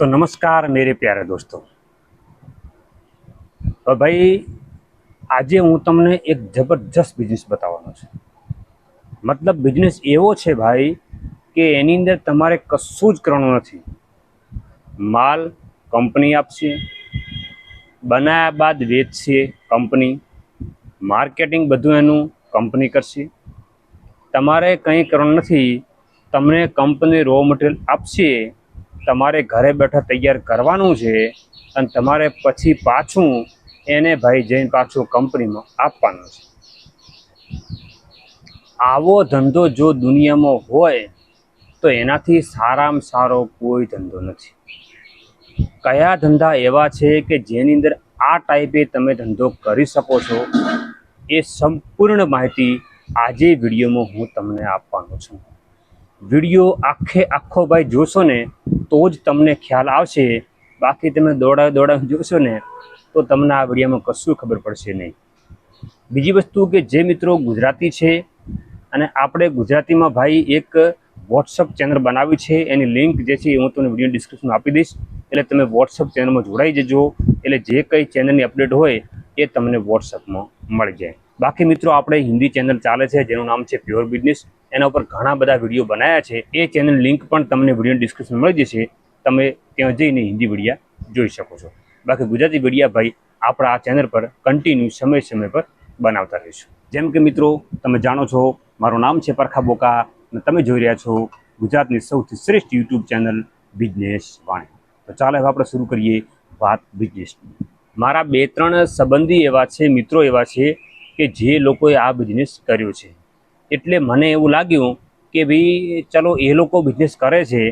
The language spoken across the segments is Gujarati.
तो नमस्कार मेरे प्यारे દોસ્તો તો ભાઈ આજે હું તમને એક જબરજસ્ત બિઝનેસ બતાવવાનો છું મતલબ બિઝનેસ એવો છે ભાઈ કે એની અંદર તમારે કશું જ કરવાનું નથી માલ કંપની આપશે બનાવ્યા બાદ વેચશે કંપની માર્કેટિંગ બધું એનું કંપની કરશે તમારે કંઈ કરવાનું નથી તમને કંપની રો મટીરિયલ આપશે તમારે ઘરે બેઠા તૈયાર કરવાનું છે અને તમારે પછી પાછું એને ભાઈ જઈને પાછું કંપનીમાં આપવાનું છે. આવો ધંધો જો દુનિયામાં હોય તો એનાથી સારામાં સારો કોઈ ધંધો નથી. કયા ધંધા એવા છે કે જેની અંદર આ ટાઈપે તમે ધંધો કરી શકો છો એ સંપૂર્ણ માહિતી આજે વિડીયોમાં હું તમને આપવાનો છું. વીડિયો આખે આખો ભાઈ જોશો ને, તો જ તમને ખ્યાલ આવશે. બાકી તમે દોડાવી દોડાવી જોશો ને, તો તમને આ વિડીયોમાં કશું ખબર પડશે નહીં. બીજી વસ્તુ કે જે મિત્રો ગુજરાતી છે, અને આપણે ગુજરાતીમાં ભાઈ એક વોટ્સઅપ ચેનલ બનાવી છે, એની લિંક જે છે હું તમને વીડિયો ડિસ્ક્રિપ્શનમાં આપી દઈશ. એટલે તમે વોટ્સઅપ ચેનલમાં જોડાઈ જજો. એટલે જે કંઈ ચેનલની અપડેટ હોય, એ તમને વોટ્સઅપમાં મળી જાય. બાકી મિત્રો આપણે હિન્દી ચેનલ ચાલે છે, જેનું નામ છે પ્યોર બિઝનેસ એના ઉપર ઘણા બધા વીડિયો બનાવ્યા છે. એ ચેનલ લિંક પણ તમને વીડિયો ડિસ્ક્રિપ્શન મળી જશે. તમે ત્યાં જઈને હિન્દી વિડીયા જોઈ શકો છો. બાકી ગુજરાતી વિડીયા ભાઈ આપણા આ ચેનલ પર કન્ટિન્યુ સમય સમય પર બનાવતા રહીશું. જેમ કે મિત્રો, તમે જાણો છો, મારું નામ છે પરખા બોકા અને તમે જોઈ રહ્યા છો ગુજરાતની સૌથી શ્રેષ્ઠ યુટ્યુબ ચેનલ બિઝનેસ વાણી. તો ચાલો હવે આપણે શરૂ કરીએ વાત બિઝનેસની. મારા બે ત્રણ સંબંધી એવા છે, મિત્રો એવા છે કે જે લોકોએ આ બિઝનેસ કર્યો છે. એટલે મને એવું લાગ્યું કે ભાઈ ચલો એ લોકો બિઝનેસ કરે છે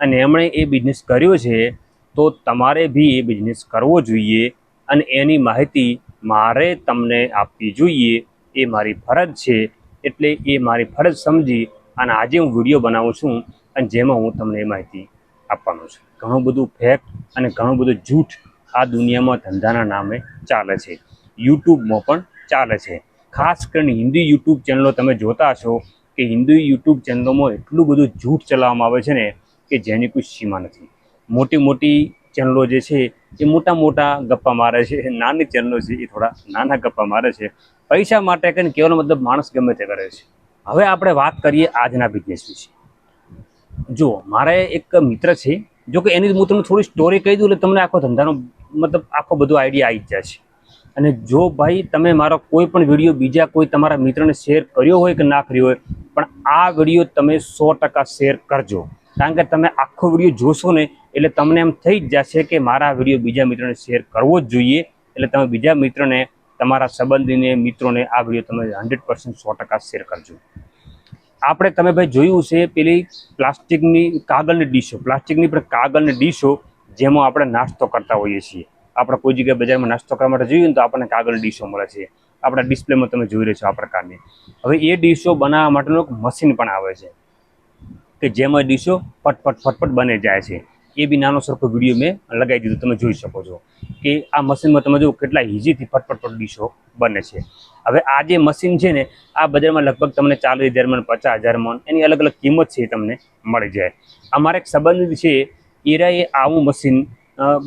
અને એમણે એ બિઝનેસ કર્યો છે, તો તમારે બી એ બિઝનેસ કરવો જોઈએ અને એની માહિતી મારે તમને આપવી જોઈએ. એ મારી ફરજ છે. એટલે એ મારી ફરજ સમજી અને આજે હું વીડિયો બનાવું છું અને જેમાં હું તમને એ માહિતી આપવાનો છું. ઘણું બધું ફેક અને ઘણું બધું જૂઠ આ દુનિયામાં ધંધાના નામે ચાલે છે. યુટ્યુબમાં પણ ચાલે છે. ખાસ કરીને હિન્દી યુટ્યુબ ચેનલો તમે જોતા હશો કે હિન્દી યુટ્યુબ ચેનલોમાં એટલું બધું જૂઠ ચલાવવામાં આવે છે ને કે જેની કોઈ સીમા નથી. મોટી મોટી ચેનલો જે છે એ મોટા મોટા ગપ્પા મારે છે, નાની ચેનલો છે એ થોડા નાના ગપ્પા મારે છે. પૈસા માટે કંઈ કહેવાનો મતલબ માણસ ગમે તે કરે છે. હવે આપણે વાત કરીએ આજના બિઝનેસ વિશે. જો મારે એક મિત્ર છે, જો કે એની હું તમને થોડી સ્ટોરી કહી દઉં એટલે તમને આખો ધંધાનો મતલબ આખો બધો આઈડિયા આવી જ જાય છે. અને જો ભાઈ તમે મારો કોઈ પણ વીડિયો બીજા કોઈ તમારા મિત્રને શેર કર્યો હોય કે ના કર્યો હોય, પણ આ વીડિયો તમે સો શેર કરજો. કારણ કે તમે આખો વીડિયો જોશો ને, એટલે તમને એમ થઈ જ જશે કે મારા વીડિયો બીજા મિત્રને શેર કરવો જ જોઈએ. એટલે તમે બીજા મિત્રને, તમારા સંબંધીને, મિત્રોને આ વીડિયો તમે હંડ્રેડ પર્સન્ટ સો શેર કરજો. આપણે તમે ભાઈ જોયું છે પેલી પ્લાસ્ટિકની કાગળની ડીશો. પ્લાસ્ટિકની પણ કાગળની ડીશો જેમાં આપણે નાસ્તો કરતા હોઈએ છીએ. આપણે કોઈ જગ્યાએ બજારમાં નાસ્તો કરવા માટે જોઈએ તો આપણને કાગળ ડીશો મળે છે. આપણા ડિસ્પ્લેમાં તમે જોઈ રહ્યા છો આ પ્રકારની. હવે એ ડીશો બનાવવા માટેનું એક મશીન પણ આવે છે કે જેમાં ડીશો ફટફટ ફટફટ બને જાય છે. એ બી નાનો સરખો વીડિયો મેં લગાવી દીધો, તમે જોઈ શકો છો કે આ મશીનમાં તમે જો કેટલા ઇઝીથી ફટફટ ફટ ડીશો બને છે. હવે આ જે મશીન છે ને, આ બજારમાં લગભગ તમને ચાલીસ હજાર મન પચાસ હજાર મન એની અલગ અલગ કિંમત છે તમને મળી જાય. અમારે એક સંબંધિત છે એરાએ આવું મશીન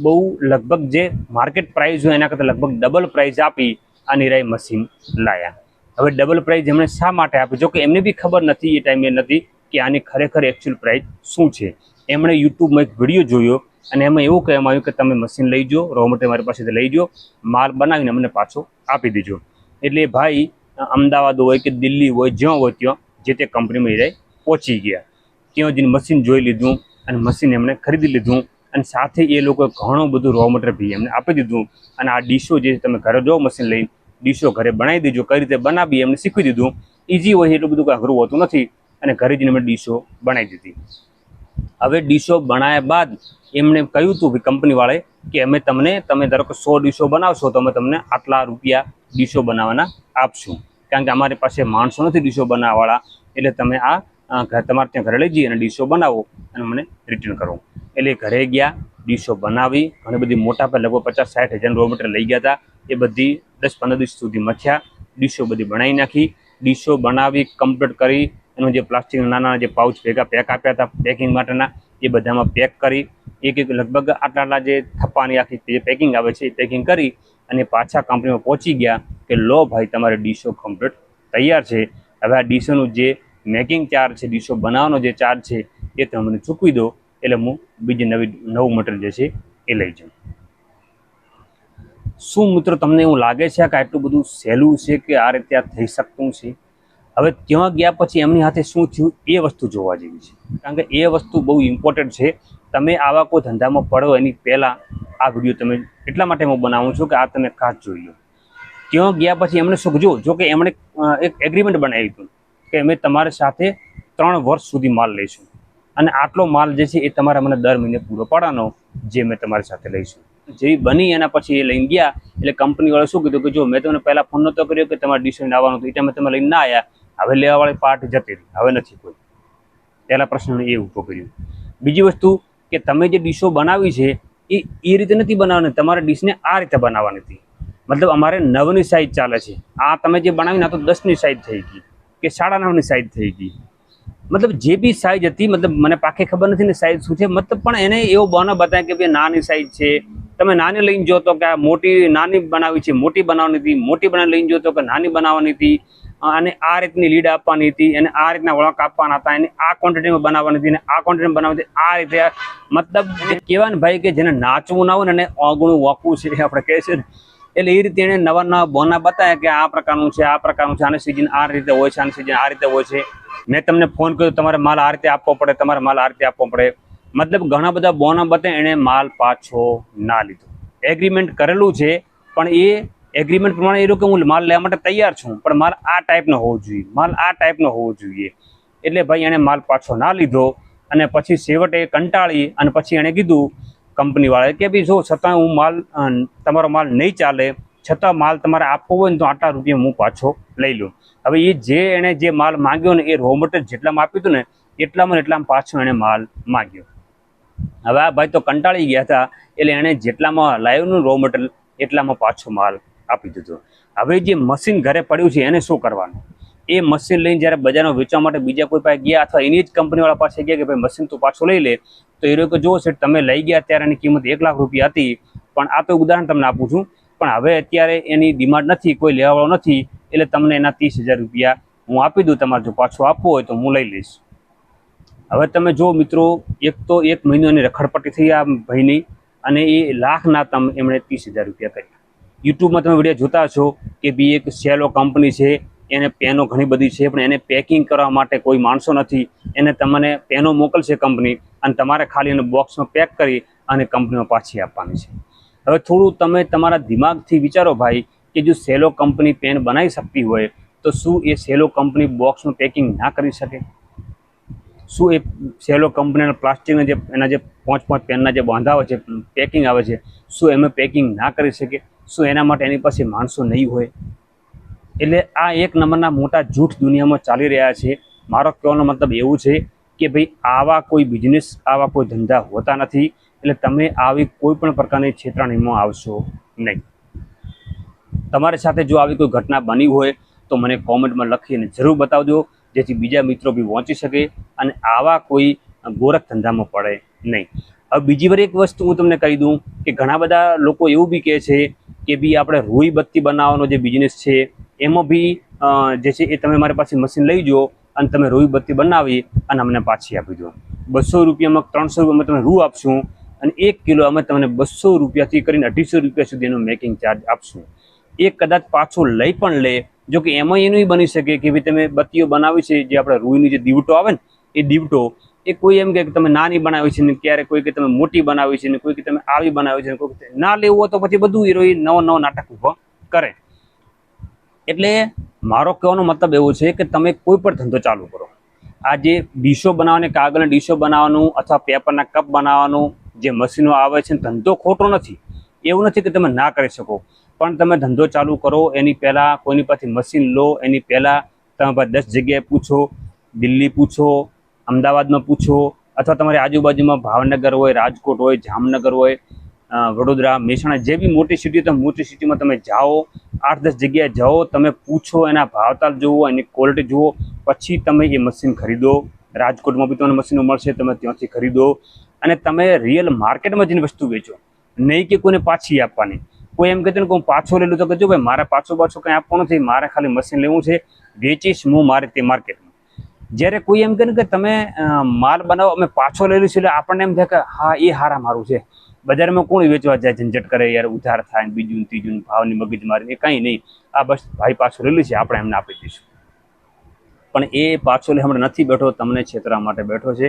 બહુ લગભગ જે માર્કેટ પ્રાઇસ હોય એના કરતાં લગભગ ડબલ પ્રાઇસ આપી આ નિરાય મશીન લાયા. હવે ડબલ પ્રાઇસ એમણે શા માટે આપી જો કે એમને બી ખબર નથી, એ ટાઈમે નથી કે આની ખરેખર એકચ્યુઅલ પ્રાઇસ શું છે. એમણે યુટ્યુબમાં એક વીડિયો જોયો અને એમાં એવું કહેવામાં આવ્યું કે તમે મશીન લઈ જાઓ રો મટીરિયલ મારી પાસેથી લઈ જાઓ, માલ બનાવીને અમને પાછો આપી દેજો. એટલે ભાઈ, અમદાવાદ હોય કે દિલ્હી હોય, જ્યાં હોય ત્યાં જે તે કંપનીમાં એ પહોંચી ગયા. ત્યાં જઈને મશીન જોઈ લીધું અને મશીન એમણે ખરીદી લીધું. અને સાથે એ લોકોએ ઘણું બધું રો મટીરિયલ ભી એમને આપી દીધું. અને આ ડીશો જે તમે ઘરે જો મશીન લઈને, ડીશો ઘરે બનાવી દેજો, કઈ રીતે બનાવી એમને શીખવી દીધું. ઇઝી હોય એટલું બધું અઘરું હોતું નથી. અને ઘરે જઈને એમણે ડીશો બનાવી દીધી. હવે ડીશો બનાવ્યા બાદ એમણે કહ્યું હતું કે કંપનીવાળાએ કે અમે તમને, તમે ધારો કે સો ડીશો બનાવશો, તો અમે તમને આટલા રૂપિયા ડીશો બનાવવાના આપશું. કારણ કે અમારી પાસે માણસો નથી ડીશો બનાવવાવાળા. એટલે તમે આ તમારે ત્યાં ઘરે લઈ જઈએ અને ડીશો બનાવો અને મને રિટર્ન કરો. એટલે ઘરે ગયા, ડીશો બનાવી, ઘણી બધી મોટા પર લગભગ પચાસ સાઠ હજાર રો મટીરિયલ લઈ ગયા હતા. એ બધી દસ પંદર દિવસ સુધી મથ્યા, ડીશો બધી બનાવી નાખી. ડીશો બનાવી કમ્પ્લીટ કરી, એનું જે પ્લાસ્ટિકના નાના જે પાઉચ ભેગા પેક આપ્યા હતા પેકિંગ માટેના, એ બધામાં પેક કરી. એક એક લગભગ આટલા આટલા જે થપ્પાની આખી જે પેકિંગ આવે છે, એ પેકિંગ કરી અને પાછા કંપનીમાં પહોંચી ગયા કે લો ભાઈ, તમારે ડીશો કમ્પ્લીટ તૈયાર છે. હવે આ ડીશોનું જે મેકિંગ ચાર્જ છે, ડીશો બનાવવાનો જે ચાર્જ છે, એ તમે મને ચૂકવી દો. એટલે હું બીજી નવી, નવું મટીરિયલ જે છે, એ લઈ જાઉં. શું મિત્રો તમને એવું લાગે છે કે આટલું બધું સહેલું છે કે આ રીતે આ થઈ શકતું છે? હવે ત્યાં ગયા પછી એમની હાથે શું થયું? એ વસ્તુ જોવા જેવી છે. કારણ કે એ વસ્તુ બહુ ઇમ્પોર્ટન્ટ છે. તમે આવા કોઈ ધંધામાં પડો એની પહેલાં આ વીડિયો તમે એટલા માટે હું બનાવું છું કે આ તમે ખાસ જોઈ લો. ત્યાં ગયા પછી એમણે શું જો કે એમણે એક એગ્રીમેન્ટ બનાવ્યું હતું. કે અમે તમારી સાથે ત્રણ વર્ષ સુધી માલ લઈશું. અને આટલો માલ જે છે એ તમારે મને દર મહિને પૂરો પાડવાનો જે મેં તમારી સાથે લઈશું. જેવી બની એના પછી એ લઈને ગયા, એટલે કંપનીવાળા શું કીધું કે જો મેં તમને પહેલાં ફોન નહોતો કર્યો કે તમારે ડિસિઝન આવવાનું હતું, એ તમે લઈને ના આવ્યા હવે લેવાવાળી પાર્ટી જતી હવે નથી કોઈ. પહેલા પ્રશ્ન એ ઊભો કર્યો. બીજી વસ્તુ કે તમે જે ડીશો બનાવી છે, એ એ રીતે નથી બનાવવાની, તમારે ડીશને આ રીતે બનાવવાની હતી. મતલબ અમારે નવની સાઈઝ ચાલે છે. આ તમે જે બનાવી ના તો દસની સાઈઝ થઈ ગઈ. કે સાડા નવની સાઈઝ થઈ ગઈ. મતલબ જે બી સાઈઝ હતી મતલબ મને પાકે ખબર નથી ને સાઈઝ શું છે મતલબ પણ એને એવો બહાનો બતાવે કે ભાઈ નાની સાઈઝ છે. તમે નાની લઈને જો તો કે આ મોટી નાની બનાવી છે મોટી બનાવવાની હતી મોટી બનાવી લઈને જો તો કે નાની બનાવવાની હતી. અને આ રીતની લીડ આપવાની હતી અને આ રીતના વળાંક આપવાના હતા એને આ ક્વોન્ટિટીમાં બનાવવાની હતી અને આ ક્વોન્ટિટીમાં બનાવવાની હતી. આ રીતે મતલબ કહેવાય ને ભાઈ કે જેને નાચવું ના હોય ને એને અગણું વાંકવું છે આપણે કહે છે ને. એટલે એ રીતે એને નવા નવા બોના બતાવ્યા કે આ પ્રકારનું છે, આ પ્રકારનું છે, આની સિઝન આ રીતે હોય છે, આની સિઝન આ રીતે હોય છે. મેં તમને ફોન કર્યો, તમારે માલ આ રીતે આપવો પડે, તમારે માલ આ રીતે આપવો પડે. મતલબ ઘણા બધા બોના બતાવે એણે માલ પાછો ના લીધો. એગ્રીમેન્ટ કરેલું છે, પણ એ એગ્રીમેન્ટ પ્રમાણે એ લોકો હું માલ લેવા માટે તૈયાર છું, પણ માલ આ ટાઈપનો હોવો જોઈએ. માલ આ ટાઈપનો હોવો જોઈએ. એટલે ભાઈ એણે માલ પાછો ના લીધો, અને પછી છેવટે કંટાળી અને પછી એણે કીધું કંપનીવાળાએ કે ભાઈ જો છતાં હું માલ તમારો માલ નહીં ચાલે, છતાં માલ તમારે આપવો હોય ને તો આટલા રૂપિયા હું પાછો લઈ લઉં. હવે એ જે એણે જે માલ માંગ્યો ને એ રો મટીરિયલ જેટલામાં આપ્યું હતું ને, એટલામાં એટલામાં પાછો એણે માલ માંગ્યો. હવે આ ભાઈ તો કંટાળી ગયા હતા, એટલે એણે જેટલામાં લાવ્યું રો મટીરિયલ એટલામાં પાછો માલ આપી દીધો. હવે જે મશીન ઘરે પડ્યું છે, એને શું કરવાનું? એ મશીન લઈને જ્યારે બજારમાં વેચવા માટે બીજા કોઈ પાસે ગયા અથવા એની જ કંપનીવાળા પાસે ગયા કે ભાઈ મશીન તું પાછું લઈ લે, તો એ લોકો જુઓ છે તમે લઈ ગયા ત્યારે એની કિંમત એક લાખ રૂપિયા હતી. પણ આ તો ઉદાહરણ તમને આપું છું. પણ હવે અત્યારે એની ડિમાન્ડ નથી, કોઈ લેવાવાળો નથી, એટલે તમને એના ત્રીસ હજાર રૂપિયા હું આપી દઉં. તમારે જો પાછું આપવું હોય તો હું લઈ લઈશ. હવે તમે જો મિત્રો, એક તો એક મહિનો એની રખડપટ્ટી થઈ આ ભાઈની અને એ લાખના તમ એમણે ત્રીસ હજાર રૂપિયા કર્યા. યુટ્યુબમાં તમે વીડિયો જોતા છો કે બી એક સેલો કંપની છે એને પેનો ઘણી બધી છે, પણ એને પેકિંગ કરવા માટે કોઈ માણસો નથી. એને તમને પેનો મોકલશે કંપની અને તમારે ખાલી એને બોક્સમાં પેક કરી અને કંપનીમાં પાછી આપવાની છે. હવે થોડું તમે તમારા દિમાગથી વિચારો ભાઈ, કે જો સેલો કંપની પેન બનાવી શકતી હોય, તો શું એ સેલો કંપની બોક્સનું પેકિંગ ના કરી શકે? શું એ સેલો કંપનીના પ્લાસ્ટિકના જે, એના જે પાંચ પાંચ પેનના જે બાંધા હોય છે પેકિંગ આવે છે, શું એમાં પેકિંગ ના કરી શકે? શું એના માટે એની પાસે માણસો નહીં હોય? એટલે આ એક નંબરના મોટા જૂઠ દુનિયામાં ચાલી રહ્યા છે. મારો કહેવાનો મતલબ એવું છે કે ભાઈ, આવા કોઈ બિઝનેસ આવા કોઈ ધંધા હોતા નથી. એટલે તમે આવી કોઈ પણ પ્રકારની છેતરાણીમાં આવશો નહીં. તમારી સાથે જો આવી કોઈ ઘટના બની હોય, તો મને કોમેન્ટમાં લખીને જરૂર બતાવજો, જેથી બીજા મિત્રો બી વાંચી શકે અને આવા કોઈ ગોરખ ધંધામાં પડે નહીં. હવે બીજી વાર એક વસ્તુ હું તમને કહી દઉં કે ઘણા બધા લોકો એવું બી કહે છે કે બી આપણે રૂઈ બત્તી બનાવવાનો જે બિઝનેસ છે એમાં બી જે છે એ તમે મારી પાસે મશીન લઈ જો અને તમે રૂઈ બત્તી બનાવી અને અમને પાછી આપી દો. બસો રૂપિયામાં ત્રણસો રૂપિયામાં તમે રૂ આપશું અને એક કિલો અમે તમને બસો રૂપિયાથી કરીને અઢીસો રૂપિયા સુધીનો મેકિંગ ચાર્જ આપશું. એ કદાચ પાછો લઈ પણ લે, જો કે એમાં એનું બની શકે કે ભાઈ તમે બત્તીઓ બનાવી છે, જે આપણે રૂઈની જે દીવટો આવે ને, એ દીવટો, એ કોઈ એમ કે તમે નાની બનાવી છે ને ક્યારે કોઈ કે તમે મોટી બનાવી છે ને કોઈ કે તમે આવી બનાવી છે ને કોઈ ના લેવું હોય તો પછી બધું હીરોઈ નવો નવો નાટક ઊભો કરે. એટલે મારો કહેવાનો મતલબ એવો છે કે તમે કોઈ પણ ધંધો ચાલુ કરો. આ જે ડીશો બનાવવાની, કાગળના ડીશો બનાવવાનું અથવા પેપરના કપ બનાવવાનું, જે મશીનો આવે છે, ધંધો ખોટો નથી. એવું નથી કે તમે ના કરી શકો. પણ તમે ધંધો ચાલુ કરો, એની પહેલાં કોઈની પાસેથી મશીન લો, એની પહેલાં તમે પાસે દસ જગ્યાએ પૂછો, દિલ્હી પૂછો, અમદાવાદમાં પૂછો, અથવા તમારી આજુબાજુમાં ભાવનગર હોય, રાજકોટ હોય, જામનગર હોય વડોદરા, મહેસાણા જે બી મોટી સિટી તમે મોટી સિટીમાં તમે જાઓ આઠ દસ જગ્યાએ જાઓ, તમે પૂછો, એના ભાવતાલ જુઓ એની ક્વોલિટી જુઓ, પછી તમે એ મશીન ખરીદો. રાજકોટમાં બી તમને મશીનો મળશે, તમે ત્યાંથી ખરીદો. અને તમે રિયલ માર્કેટમાં જઈને વસ્તુ વેચો. નહીં કે કોઈને પાછી આપવાની. કોઈ એમ કહેતું ને હું પાછો લઈ લઉં તો કહેજો, ભાઈ, મારે પાછો પાછો કંઈ આપવાનું નથી, મારે ખાલી મશીન લેવું છે, વેચીશ હું મારે તે માર્કેટમાં જ્યારે કોઈ એમ કહે ને કે તમે માલ બનાવો, અમે પાછો લઈ લઈશું, એટલે આપણને એમ થાય કે, હા, એ હારા મારું છે. બજારમાં કોણ વેચવા જાય ઝંઝટ કરે યાર, ઉધાર થાય બીજું ત્રીજું ભાવની મગજ મારી એ કાંઈ નહીં. આ બસ ભાઈ પાછો રેલું છે, આપણે એમને આપી દઈશું. પણ એ પાછો લે હમણાં નથી બેઠો, તમને છેતરા માટે બેઠો છે.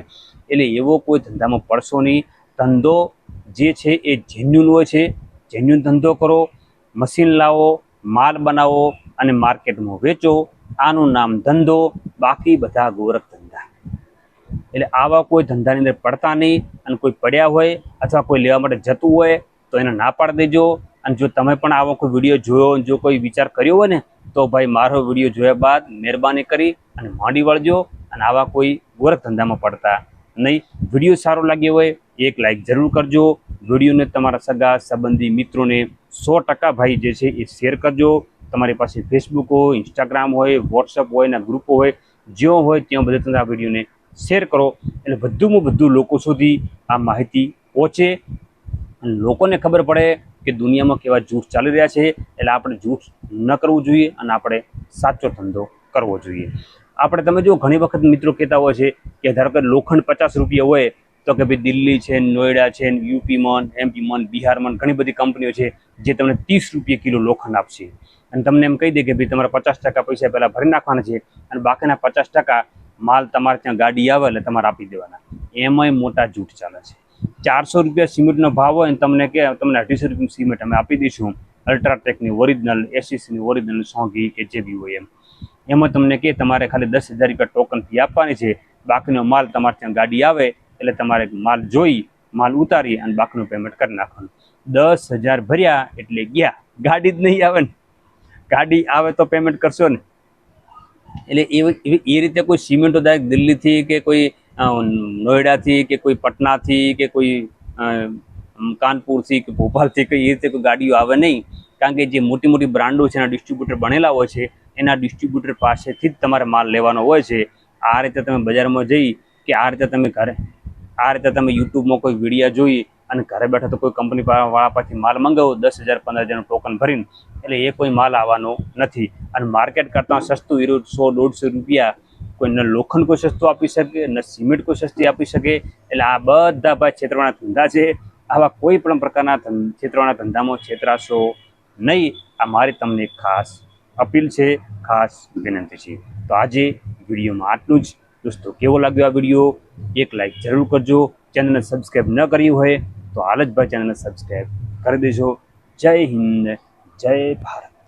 એટલે એવો કોઈ ધંધામાં પડશો નહીં. ધંધો જે છે એ જેન્યુન હોય છે. જેન્યુન ધંધો કરો મશીન લાવો, માલ બનાવો અને માર્કેટમાં વેચો. આનું નામ ધંધો, બાકી બધા ગોરખ એટલે આવા કોઈ ધંધાની અંદર પડતા નહીં અને કોઈ પડ્યા હોય અથવા કોઈ લેવા માટે જતું હોય તો એને ના પાડી દેજો. અને જો તમે પણ આવો કોઈ વીડિયો જોયો જો કોઈ વિચાર કર્યો હોય ને, તો ભાઈ મારો વીડિયો જોયા બાદ મહેરબાની કરી અને માંડી વળજો અને આવા કોઈ ગોરખ ધંધામાં પડતા નહીં. વીડિયો સારો લાગ્યો હોય એક લાઈક જરૂર કરજો. વિડીયોને તમારા સગા, સંબંધી, મિત્રોને સો ટકા ભાઈ જે છે એ શેર કરજો. તમારી પાસે ફેસબુક હોય ઇન્સ્ટાગ્રામ હોય વોટ્સઅપ હોય ના ગ્રુપો હોય, જ્યાં હોય ત્યાં બધે તમે આ વિડીયોને શેર કરો એટલે બધુંમાં બધું લોકો સુધી આ માહિતી પહોંચે. લોકોને ખબર પડે કે દુનિયામાં કેવા જૂઠ ચાલી રહ્યા છે એટલે આપણે જૂઠ ન કરવું જોઈએ અને આપણે સાચો ધંધો કરવો જોઈએ. આપણે તમે જો ઘણી વખત મિત્રો કહેતા હોય છે કે ધારો કે લોખંડ પચાસ રૂપિયા હોય તો કે ભાઈ દિલ્હી છે નોઈડા છે યુપીમાં એમપીમાં બિહારમાં ઘણી બધી કંપનીઓ છે જે તમને ત્રીસ રૂપિયા કિલો લોખંડ આપશે. અને તમને એમ કહી દે કે ભાઈ તમારા પચાસ ટકા પૈસા પહેલાં ભરી નાખવાના છે અને બાકીના પચાસ ટકા માલ તમારે ત્યાં ગાડી આવે એટલે તમારે આપી દેવાના. એમાંય મોટા જૂઠ ચાલે છે. ચારસો રૂપિયા સિમેન્ટનો ભાવ હોય ને તમને કે તમને અઢીસો રૂપિયા સિમેન્ટ અમે આપી દઈશું. અલ્ટ્રાટેકની ઓરિજિનલ એસીસીની ઓરિજિનલ સોંઘી કે જે બી હોય એમ. એમાં તમને કે તમારે ખાલી દસ હજાર રૂપિયા ટોકન ફી આપવાની છે. બાકીનો માલ તમારે ત્યાં ગાડી આવે એટલે તમારે માલ જોઈ, માલ ઉતારી અને બાકીનું પેમેન્ટ કરી નાખવાનું. દસ હજાર ભર્યા એટલે ગયા. ગાડી જ નહીં આવે ને. ગાડી આવે તો પેમેન્ટ કરશો ને. એટલે એ રીતે કોઈ સિમેન્ટો ડાયરેક્ટ દિલ્હીથી કે કોઈ નોઈડાથી કે કોઈ પટનાથી કે કોઈ કાનપુરથી કે ભોપાલથી કે એ રીતે કોઈ ગાડીઓ આવે નહીં. કારણ કે જે મોટી મોટી બ્રાન્ડો છે, એના ડિસ્ટ્રીબ્યુટર બનેલા હોય છે, એના ડિસ્ટ્રીબ્યુટર પાસેથી જ તમારે માલ લેવાનો હોય છે. આ રીતે તમે બજારમાં જઈ કે આ રીતે તમે ઘરે, આ રીતે તમે યુટ્યુબમાં કોઈ વીડિયો જોઈ અને ઘરે બેઠા તો કોઈ કંપની વાળા પાસેથી માલ મંગાવો, દસ હજાર, પંદર હજારનું ટોકન ભરીને, એટલે એ કોઈ માલ આવવાનો નથી. અને માર્કેટ કરતાં સસ્તું હીરો સો, દોઢસો રૂપિયા, કોઈ ન લોખંડ કોઈ સસ્તું આપી શકે, ન સિમેન્ટ કોઈ સસ્તી આપી શકે, એટલે આ બધા ભાઈ છેતરવાના ધંધા છે. આવા કોઈ પણ પ્રકારના છેતરવાના ધંધામાં છેતરાશો નહીં. આ મારી તમને ખાસ અપીલ છે, ખાસ વિનંતી છે. તો આજે વિડીયોમાં આટલું જ. દોસ્તો, કેવો લાગ્યો આ વીડિયો? એક લાઈક જરૂર કરજો. ચેનલને સબસ્ક્રાઈબ ન કર્યું હોય તો હાલ જ ભાઈ ચેનલને સબસ્ક્રાઈબ કરી દેજો. જય હિન્દ જય ભારત.